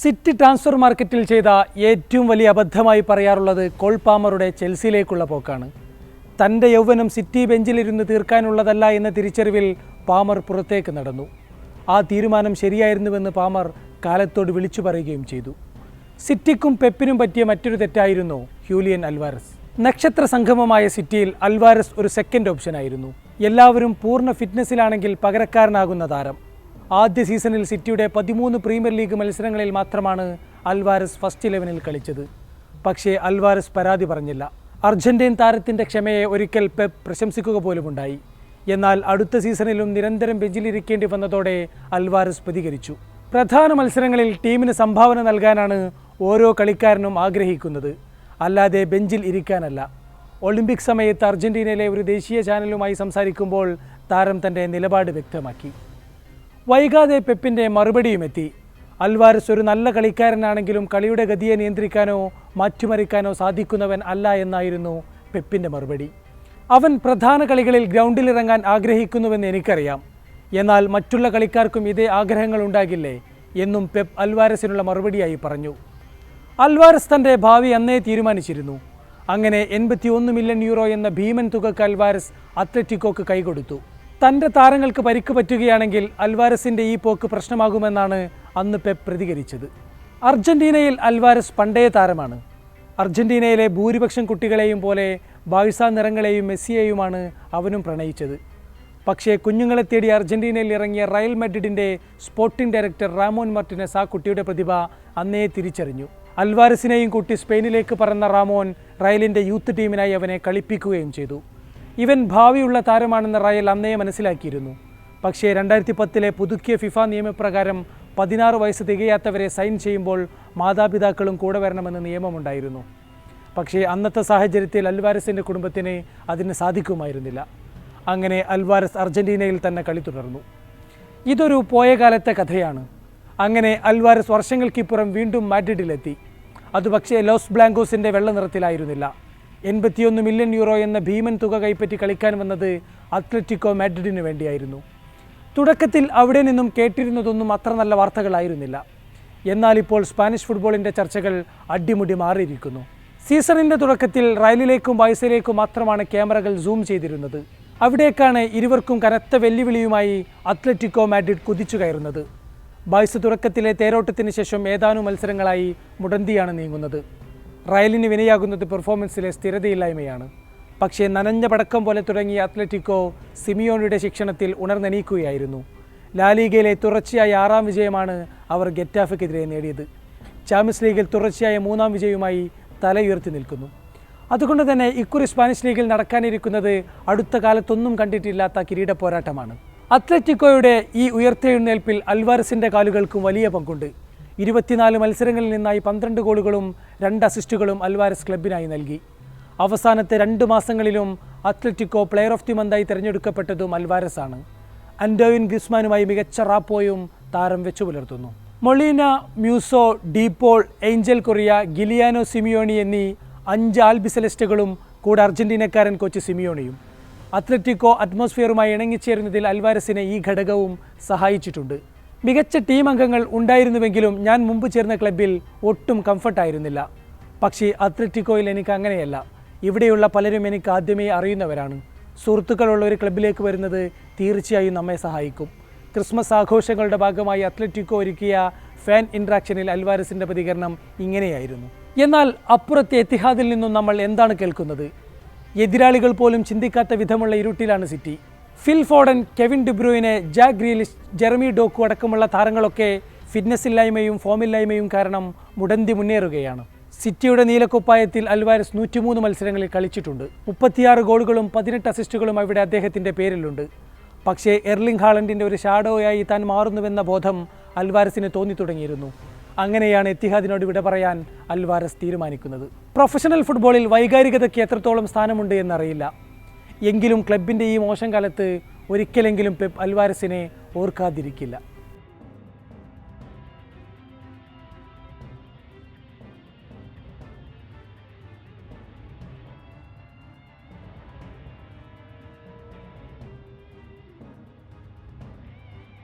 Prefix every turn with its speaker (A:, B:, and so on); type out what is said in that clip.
A: City transfer മാർക്കറ്റിൽ ചെയ്ത ഏറ്റവും വലിയ അബദ്ധമായി പറയാറുള്ളത് കോൾ പാമറുടെ ചെൽസിയിലേക്കുള്ള പോക്കാണ്. തന്റെ യൗവനം സിറ്റി ബെഞ്ചിലിരുന്ന് തീർക്കാനുള്ളതല്ല എന്ന തിരിച്ചറിവിൽ പാമർ പുറത്തേക്ക് നടന്നു. ആ തീരുമാനം ശരിയായിരുന്നുവെന്ന് പാമർ കാലത്തോട് വിളിച്ചു പറയുകയും ചെയ്തു. സിറ്റിക്കും പെപ്പിനും പറ്റിയ മറ്റൊരു തെറ്റായിരുന്നു ഹ്യൂലിയൻ അൽവാരസ്. നക്ഷത്ര സംഗമമായ സിറ്റിയിൽ അൽവാരസ് ഒരു സെക്കൻഡ് ഓപ്ഷനായിരുന്നു എല്ലാവരും പൂർണ ഫിറ്റ്നസ്സിലാണെങ്കിൽ പകരക്കാരനാകുന്ന താരം. ആദ്യ സീസണിൽ സിറ്റിയുടെ പതിമൂന്ന് പ്രീമിയർ ലീഗ് മത്സരങ്ങളിൽ മാത്രമാണ് അൽവാരസ് ഫസ്റ്റ് ഇലവനിൽ കളിച്ചത്. പക്ഷേ അൽവാരസ് പരാതി പറഞ്ഞില്ല. അർജന്റീൻ താരത്തിന്റെ ക്ഷമയെ ഒരിക്കൽ പെപ്പ് പ്രശംസിക്കുക പോലുമുണ്ടായി. എന്നാൽ അടുത്ത സീസണിലും നിരന്തരം ബെഞ്ചിലിരിക്കേണ്ടി വന്നതോടെ അൽവാരസ് പ്രതികരിച്ചു. പ്രധാന മത്സരങ്ങളിൽ ടീമിന് സംഭാവന നൽകാനാണ് ഓരോ കളിക്കാരനും ആഗ്രഹിക്കുന്നത്. അല്ലാതെ ബെഞ്ചിൽ ഇരിക്കാനല്ല. ഒളിമ്പിക് സമയത്ത് അർജന്റീനയിലെ ഒരു ദേശീയ ചാനലുമായി സംസാരിക്കുമ്പോൾ താരം തന്റെ നിലപാട് വ്യക്തമാക്കി. വൈകാതെ പെപ്പിന്റെ മറുപടിയും എത്തി. അൽവാരസ് ഒരു നല്ല കളിക്കാരനാണെങ്കിലും കളിയുടെ ഗതിയെ നിയന്ത്രിക്കാനോ മാറ്റിമറിക്കാനോ സാധിക്കുന്നവൻ അല്ല എന്നായിരുന്നു പെപ്പിന്റെ മറുപടി. അവൻ പ്രധാന കളികളിൽ ഗ്രൗണ്ടിലിറങ്ങാൻ ആഗ്രഹിക്കുന്നുവെന്ന് എനിക്കറിയാം. എന്നാൽ മറ്റുള്ള കളിക്കാർക്കും ഇതേ ആഗ്രഹങ്ങൾ ഉണ്ടാകില്ലേ എന്നും പെപ്പ് അൽവാരസിനുള്ള മറുപടിയായി പറഞ്ഞു. അൽവാരസ് തന്റെ ഭാവി അന്നേ തീരുമാനിച്ചിരുന്നു. അങ്ങനെ എൺപത്തിയൊന്ന് മില്യൺ യൂറോ എന്ന ഭീമൻ തുകക്ക് അൽവാരസ് അത്ലറ്റിക്കോക്ക് കൈകൊടുത്തു. തന്റെ താരങ്ങൾക്ക് പരിക്ക് പറ്റുകയാണെങ്കിൽ അൽവാരസിന്റെ ഈ പോക്ക് പ്രശ്നമാകുമെന്നാണ് അന്ന് പെപ്പ് പ്രതികരിച്ചത്. അർജന്റീനയിൽ അൽവാരസ് പണ്ടേ താരമാണ്. അർജന്റീനയിലെ ഭൂരിപക്ഷം കുട്ടികളെയും പോലെ ബാഴ്സ നിറങ്ങളെയും മെസ്സിയെയുമാണ് അവനും പ്രണയിച്ചത്. പക്ഷേ കുഞ്ഞുങ്ങളെ തേടി അർജന്റീനയിൽ ഇറങ്ങിയ റയൽ മെഡിഡിന്റെ സ്പോർട്ടിംഗ് ഡയറക്ടർ റാമോൻ മാർട്ടിനസ് ആ കുട്ടിയുടെ പ്രതിഭ അന്നേ തിരിച്ചറിഞ്ഞു. അൽവാരസിനെയും കൂട്ടി സ്പെയിനിലേക്ക് പറന്ന റാമോൻ റയലിന്റെ യൂത്ത് ടീമിനായി അവനെ കളിപ്പിക്കുകയും ചെയ്തു. ഇവൻ ഭാവിയുള്ള താരമാണെന്ന് റയൽ അന്നേ മനസ്സിലാക്കിയിരുന്നു. പക്ഷേ രണ്ടായിരത്തി പത്തിലെ പുതുക്കിയ ഫിഫ നിയമപ്രകാരം പതിനാറ് വയസ്സ് തികയാത്തവരെ സൈൻ ചെയ്യുമ്പോൾ മാതാപിതാക്കളും കൂടെ വരണമെന്ന് നിയമമുണ്ടായിരുന്നു. പക്ഷേ അന്നത്തെ സാഹചര്യത്തിൽ അൽവാരസിന്റെ കുടുംബത്തിന് അതിന് സാധിക്കുമായിരുന്നില്ല. അങ്ങനെ അൽവാരസ് അർജന്റീനയിൽ തന്നെ കളി തുടർന്നു. ഇതൊരു പോയ കാലത്തെ കഥയാണ്. അങ്ങനെ അൽവാരസ് വർഷങ്ങൾക്കിപ്പുറം വീണ്ടും മാഡ്രിഡിലെത്തി. അതുപക്ഷേ ലോസ് ബ്ലാങ്കോസിന്റെ വെള്ള നിറത്തിലായിരുന്നില്ല എൺപത്തിയൊന്ന് മില്യൺ യൂറോ എന്ന ഭീമൻ തുക കൈപ്പറ്റി കളിക്കാൻ വന്നത് അത്ലറ്റിക്കോ മാഡ്രിഡിന് വേണ്ടിയായിരുന്നു. തുടക്കത്തിൽ അവിടെ നിന്നും കേട്ടിരുന്നതൊന്നും അത്ര നല്ല വാർത്തകളായിരുന്നില്ല. എന്നാൽ ഇപ്പോൾ സ്പാനിഷ് ഫുട്ബോളിന്റെ ചർച്ചകൾ അടിമുടി മാറിയിരിക്കുന്നു. സീസണിന്റെ തുടക്കത്തിൽ റയലിലേക്കും വയസ്സിലേക്കും മാത്രമാണ് ക്യാമറകൾ സൂം ചെയ്തിരുന്നത്. അവിടേക്കാണ് ഇരുവർക്കും കനത്ത വെല്ലുവിളിയുമായി അത്ലറ്റിക്കോ മാഡ്രിഡ് കുതിച്ചു കയറുന്നത്. ബൈസ് തുടക്കത്തിലെ തേരോട്ടത്തിന് ശേഷം ഏതാനും മത്സരങ്ങളായി മുടന്തിയാണ് നീങ്ങുന്നത്. റയലിന് വിനയാകുന്നത് പെർഫോമൻസിലെ സ്ഥിരതയില്ലായ്മയാണ്. പക്ഷേ നനഞ്ഞ പടക്കം പോലെ തുടങ്ങിയ അത്ലറ്റിക്കോ സിമിയോണിയുടെ ശിക്ഷണത്തിൽ ഉണർന്നെണീക്കുകയായിരുന്നു. ലാലീഗയിലെ തുടർച്ചയായ ആറാം വിജയമാണ് അവർ ഗെറ്റാഫയ്ക്കെതിരെ നേടിയത്. ചാമ്പ്യൻസ് ലീഗിൽ തുടർച്ചയായ മൂന്നാം വിജയവുമായി തലയുയർത്തി നിൽക്കുന്നു. അതുകൊണ്ട് തന്നെ ഇക്കുറി സ്പാനിഷ് ലീഗിൽ നടക്കാനിരിക്കുന്നത് അടുത്ത കാലത്തൊന്നും കണ്ടിട്ടില്ലാത്ത കിരീട പോരാട്ടമാണ് അത്ലറ്റിക്കോയുടെ ഈ ഉയർത്തെഴുന്നേൽപ്പിൽ അൽവാരസിന്റെ കാലുകൾക്കും വലിയ പങ്കുണ്ട്. ഇരുപത്തിനാല് മത്സരങ്ങളിൽ നിന്നായി പന്ത്രണ്ട് ഗോളുകളും രണ്ട് അസിസ്റ്റുകളും അൽവാരസ് ക്ലബിനായി നൽകി. അവസാനത്തെ രണ്ട് മാസങ്ങളിലും അത്ലറ്റിക്കോ പ്ലെയർ ഓഫ് ദി മന്തായി തിരഞ്ഞെടുക്കപ്പെട്ടതും അൽവാരസ് ആണ് അൻഡോയിൻ ഗ്രിസ്മാനുമായി മികച്ച റാപ്പോയും താരം വെച്ചു പുലർത്തുന്നു. Molina Musso De Paul Angel Correa Giuliano Simeone എന്നീ അഞ്ച് ആൽബിസെലസ്റ്റുകളും കൂടെ അർജന്റീനക്കാരൻ കോച്ച് സിമിയോണിയും. അത്ലറ്റിക്കോ അറ്റ്മോസ്ഫിയറുമായി ഇണങ്ങിച്ചേരുന്നതിൽ അൽവാരസിനെ ഈ ഘടകവും സഹായിച്ചിട്ടുണ്ട്. മികച്ച ടീം അംഗങ്ങൾ ഉണ്ടായിരുന്നുവെങ്കിലും ഞാൻ മുമ്പ് ചേർന്ന ക്ലബിൽ ഒട്ടും കംഫർട്ടായിരുന്നില്ല പക്ഷേ അത്ലറ്റിക്കോയിൽ എനിക്ക് അങ്ങനെയല്ല. ഇവിടെയുള്ള പലരും എനിക്ക് ആദ്യമേ അറിയുന്നവരാണ്. സുഹൃത്തുക്കളുള്ള ഒരു ക്ലബിലേക്ക് വരുന്നത് തീർച്ചയായും നമ്മെ സഹായിക്കും. ക്രിസ്മസ് ആഘോഷങ്ങളുടെ ഭാഗമായി അത്ലറ്റിക്കോ ഒരുക്കിയ ഫാൻ ഇൻട്രാക്ഷനിൽ അൽവാരസിന്റെ പ്രതികരണം ഇങ്ങനെയായിരുന്നു. എന്നാൽ അപ്പുറത്തെ എത്തിഹാദിൽ നിന്നും നമ്മൾ എന്താണ് കേൾക്കുന്നത്? എതിരാളികൾ പോലും ചിന്തിക്കാത്ത വിധമുള്ള ഇരുട്ടിലാണ് City. Phil Foden Kevin De Bruyne Jack Grealish Jeremy Doku അടക്കമുള്ള താരങ്ങളൊക്കെ ഫിറ്റ്നസ് ഇല്ലായ്മയും ഫോമില്ലായ്മയും കാരണം മുടന്തി മുന്നേറുകയാണ്. സിറ്റിയുടെ നീലക്കുപ്പായത്തിൽ അൽവാരസ് നൂറ്റിമൂന്ന് മത്സരങ്ങളിൽ കളിച്ചിട്ടുണ്ട്. മുപ്പത്തിയാറ് ഗോളുകളും പതിനെട്ട് അസിസ്റ്റുകളും അവിടെ അദ്ദേഹത്തിന്റെ പേരിലുണ്ട്. പക്ഷേ എർലിംഗ് ഹാളൻഡിന്റെ ഒരു ഷാഡോയായി താൻ മാറുന്നുവെന്ന ബോധം അൽവാരസിന് തോന്നി തുടങ്ങിയിരുന്നു. അങ്ങനെയാണ് എത്തിഹാദിനോട് വിട പറയാൻ അൽവാരസ് തീരുമാനിക്കുന്നത്. പ്രൊഫഷണൽ ഫുട്ബോളിൽ വൈകാരികതയ്ക്ക് എത്രത്തോളം സ്ഥാനമുണ്ട് എന്നറിയില്ല. എങ്കിലും ക്ലബിന്റെ ഈ മോശം കാലത്ത് ഒരിക്കലെങ്കിലും പെപ്പ് അൽവാരസിനെ ഓർക്കാതിരിക്കില്ല.